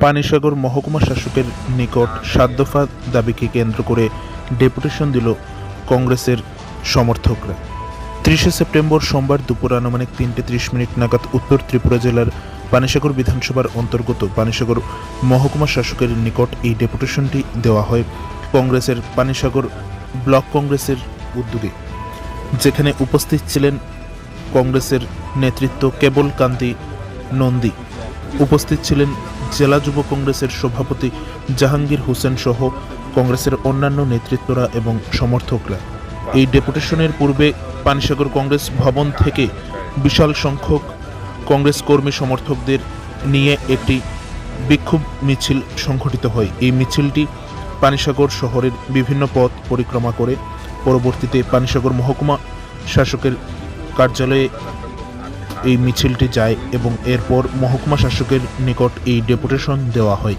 পানিসাগর মহকুমা শাসকের নিকট সাত দফা দাবিকে কেন্দ্র করে ডেপুটেশন দিল কংগ্রেসের সমর্থকরা। ত্রিশে সেপ্টেম্বর সোমবার দুপুর আনুমানিক তিনটে ত্রিশ মিনিট নাগাদ উত্তর ত্রিপুরা জেলার পানিসাগর বিধানসভার অন্তর্গত পানিসাগর মহকুমা শাসকের নিকট এই ডেপুটেশনটি দেওয়া হয় কংগ্রেসের পানিসাগর ব্লক কংগ্রেসের উদ্যোগে। যেখানে উপস্থিত ছিলেন কংগ্রেসের নেতৃত্ব কেবল কান্তি নন্দী। উপস্থিত ছিলেন জেলা যুব কংগ্রেসের সভাপতি জাহাঙ্গীর হোসেন সহ কংগ্রেসের অন্যান্য নেতৃত্বরা এবং সমর্থকরা। এই ডেপুটেশনের পূর্বে পানিসাগর কংগ্রেস ভবন থেকে বিশাল সংখ্যক কংগ্রেস কর্মী সমর্থকদের নিয়ে একটি বিক্ষোভ মিছিল সংঘটিত হয়। এই মিছিলটি পানিসাগর শহরের বিভিন্ন পথ পরিক্রমা করে। পরবর্তীতে পানিসাগর মহকুমা শাসকের কার্যালয়ে এই মিছিলটি যায় এবং এরপর মহকুমা শাসকের নিকট এই ডেপুটেশন দেওয়া হয়।